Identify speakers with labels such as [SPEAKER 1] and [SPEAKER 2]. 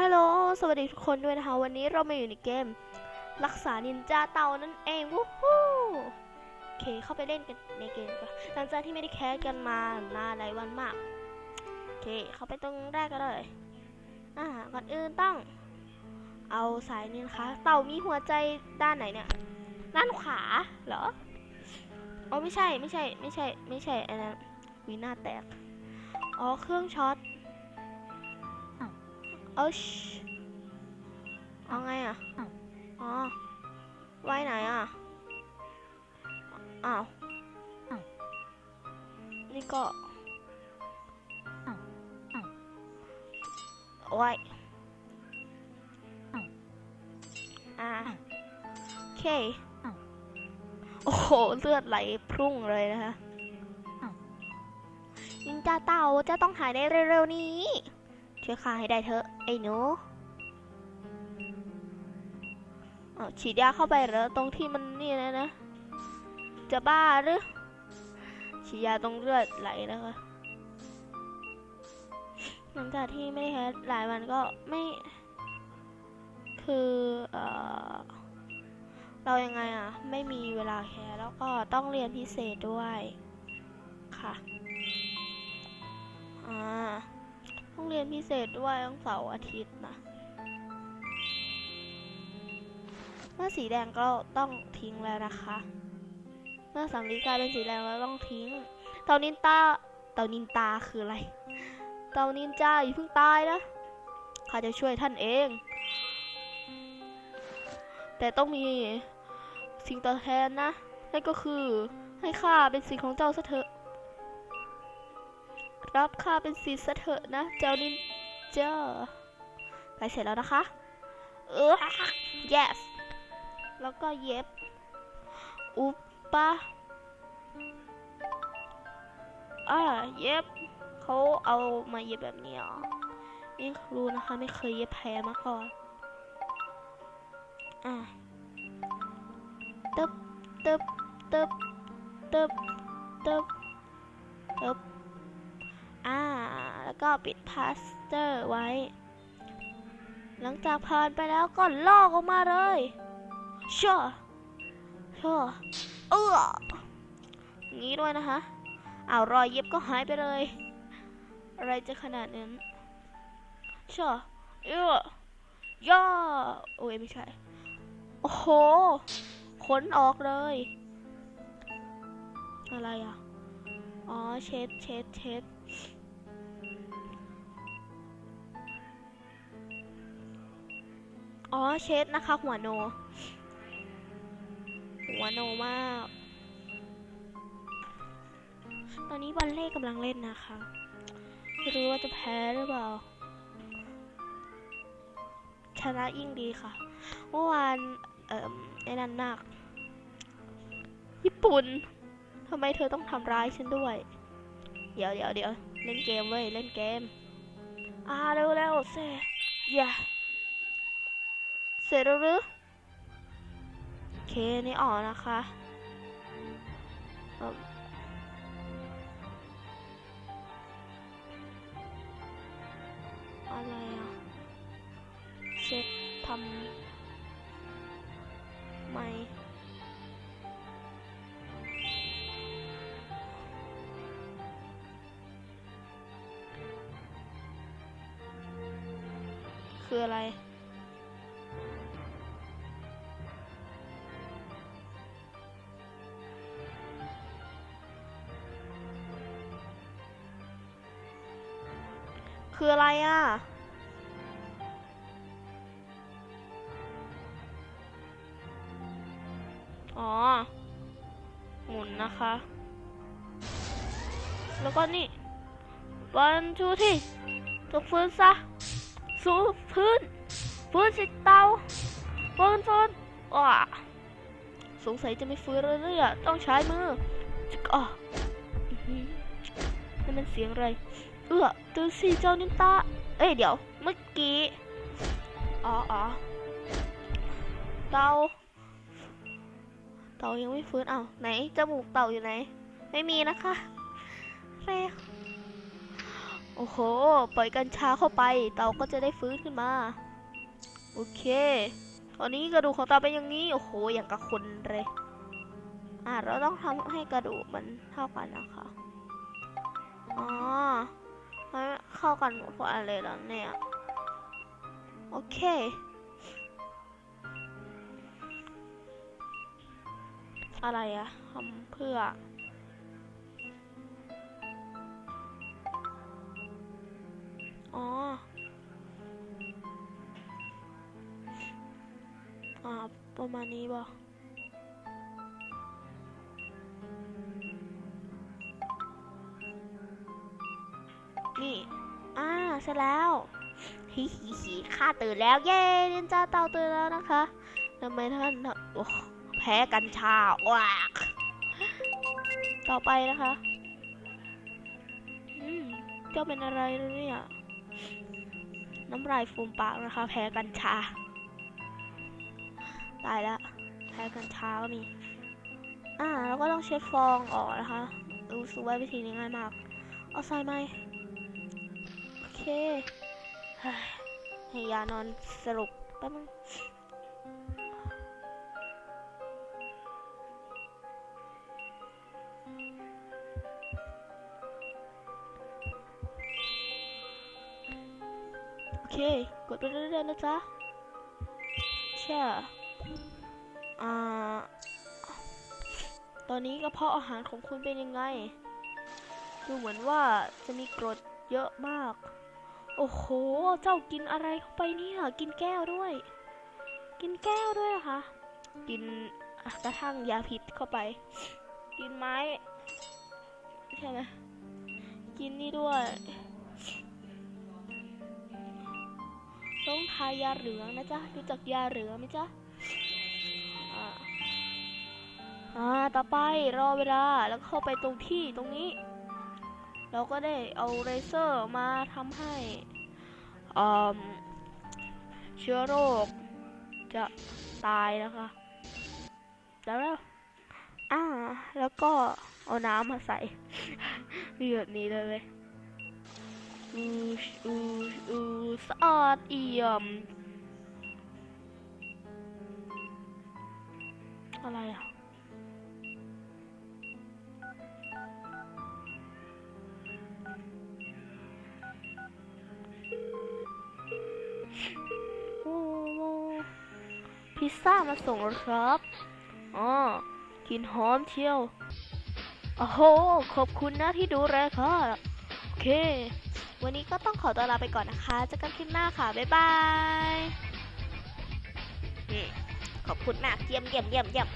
[SPEAKER 1] ฮัลโหล สวัสดีทุกคนด้วยนะคะ วันนี้เรามาอยู่ในเกม รักษานินจาเต่านั่นเองวู้ฮู้โอเค เข้าไปเล่นกันในเกมก่อนหลังจากที่ไม่ได้แคสกันมานานหลายวันมาก โอเค เข้าไปตรงแรกกันเลย อ่า ก่อนอื่นต้อง เอาสายนี่นะคะ เต่ามีหัวใจด้านไหนเนี่ย ด้านขวาเหรอ อ๋อ ไม่ใช่ ไม่ใช่ ไม่ใช่ ไม่ใช่อันนั้นวีหน้าแตก อ๋อ เครื่องช็อต เอ้ยเอาไงอะ อ๋อ ไว้ไหนอะ อ้าว
[SPEAKER 2] อ้าว
[SPEAKER 1] นี่ก็
[SPEAKER 2] อ้าวอ้าว
[SPEAKER 1] ไว้
[SPEAKER 2] อ้าว
[SPEAKER 1] อ่าโอเค โอ้โห เลือดไหลพรุ่งเลยนะคะยิงจ่าเต่าจะต้องหายในเร็วๆนี้ ช่วยข้าให้ได้เถอะ ไอ้หนูอ้าฉีดยาเข้าไปเหรอตรงที่มันนี่นะนะ จะบ้าหรือฉีดยาตรงเลือดไหลนะคะหลังจากที่ไม่ได้แคสหลายวันก็ไม่ คือเออเรายังไงอะไม่มีเวลาแคสแล้วก็ต้องเรียนพิเศษด้วยค่ะอ่า ต้องเรียนพิเศษด้วยต้องเสาร์อาทิตย์นะ เมื่อสีแดงก็ต้องทิ้งแล้วนะคะ เมื่อสำลีกลายเป็นสีแดงแล้วต้องทิ้ง เต่านินตา เต่านินตาคืออะไร เต่านินจาอย่าเพิ่งตายนะข้าจะช่วยท่านเอง แต่ต้องมีสิ่งตอบแทนนะนั่นก็คือให้ข้าเป็นสิ่งของเจ้าซะเถอะ รับข้าเป็นศิษย์ซะเถอะนะ เจ้านินจาไปเสร็จแล้วนะคะ เออ yes แล้วก็เย็บ อุปปะอ่าเย็บเขาเอามาเย็บแบบนี้เหรอไม่รู้นะคะ ไม่เคยเย็บแผลมาก่อน อ่าตึบตึบตึบตึบตึบ แล้วก็ปิดพลาสเตอร์ไว้ หลังจากผ่านไปแล้วก็ลอกออกมาเลยชั่วชั่วเอองนี้ด้วยนะคะเอารอยเย็บก็หายไปเลย อะไรจะขนาดนั้นชั่วเออย่อโอ้ยไม่ใช่ โอ้โหขนออกเลย อะไรอะ อ๋อ เช็ดเช็ดเช็ด อ๋อเช็ดนะคะ หัวโน หัวโนมาก ตอนนี้บอลเล่กำลังเล่นนะคะไม่รู้ว่าจะแพ้หรือเปล่า ชนะยิ่งดีค่ะ เมื่อวานเอ่อไอ้นันหนัก ญี่ปุ่นทำไมเธอต้องทำร้ายฉันด้วย เดี๋ยวเดี๋ยวเดี๋ยวเล่นเกมเว้ย เล่นเกม อ่าเร็วเร็วเซ่อย่า เสร็จแล้วหรือโอเคนี่ออกนะคะอะไรอะเช็คทำไมคืออะไร คืออะไรอะ อ๋อ หมุนนะคะ แล้วก็นี่ วันทูที่ตกฟื้นซะ สู่พื้นฟื้นสิเตาฟื้นฟื้นว้าสงสัยจะไม่ฟื้นเลยเนี่ยต้องใช้มือจึกอะออหือนั่นมันเสียงอะไร เออตื่นสิเจ้านินตาเอ้ยเดี๋ยว เมื่อกี้ อ๋ออ๋อเต่า เต่ายังไม่ฟื้นเอ้าไหนจมูกเต่าอยู่ไหน ไม่มีนะคะเร็วโอ้โห ปล่อยกัญชาเข้าไป เต่าก็จะได้ฟื้นขึ้นมา โอเค ตอนนี้กระดูกของเต่าเป็นอย่างนี้ โอ้โห อย่างกับคนเลย อะเราต้องทำให้กระดูกมันเท่ากันนะคะ อ๋อ ให้เข้ากันหมดทุกอันเลยแล้วเนี่ย โอเค อะไรอะทำเพื่ออ๋ออ่าประมาณนี้ป่าเสร็จแล้วฮิฮิฮิข้าตื่นแล้วเย้นินจาเต่าตื่นแล้วนะคะทำไมท่านโอ้แพ้กัญชาว้ากต่อไปนะคะอืมเจ้าเป็นอะไรเนี่ยน้ำลายฟูมปากนะคะ แพ้กัญชา ตายแล้วแพ้กัญชาก็มี อ่า แล้วก็ต้องเช็ดฟองออกนะคะ รู้สึกว่าวิธีนี้ง่ายมาก เอาใส่ไหม เคเฮ้ยให้ยานอนสรุปแป๊บนึงโอเค กดไปเรื่อยๆนะจ๊ะเชื่ออ่า ตอนนี้กระเพาะอาหารของคุณเป็นยังไง ดูเหมือนว่าจะมีกรดเยอะมาก โอ้โห เจ้ากินอะไรเข้าไปเนี่ย กินแก้วด้วย กินแก้วด้วยเหรอคะ กินกระทั่งยาพิษเข้าไป กินไม้ ใช่ไหมกินนี่ด้วยต้องทายาเหลืองนะจ๊ะ รู้จักยาเหลืองไหมจ๊ะอ่า ต่อไปรอเวลาแล้วเข้าไปตรงที่ตรงนี้ เราก็ได้เอาเรเซอร์มาทำให้เชื้อโรคจะตายนะคะแล้วแล้วอ่า แล้วก็เอาน้ำมาใส่มีแบบนี้เลยเว้ยอืออืออือสะอาดเอี่ยม อะไรอะ พิซซ่ามาส่งแล้วครับอ๋อกินหอมเชียวโอ้โห ขอบคุณนะที่ดูแลค่ะ โอเค วันนี้ก็ต้องขอตัวลาไปก่อนนะคะเจอกันคลิปหน้าค่ะ บ๊ายบาย ขอบคุณมาก เยี่ยมเยี่ยมเยี่ยมเยี่ยม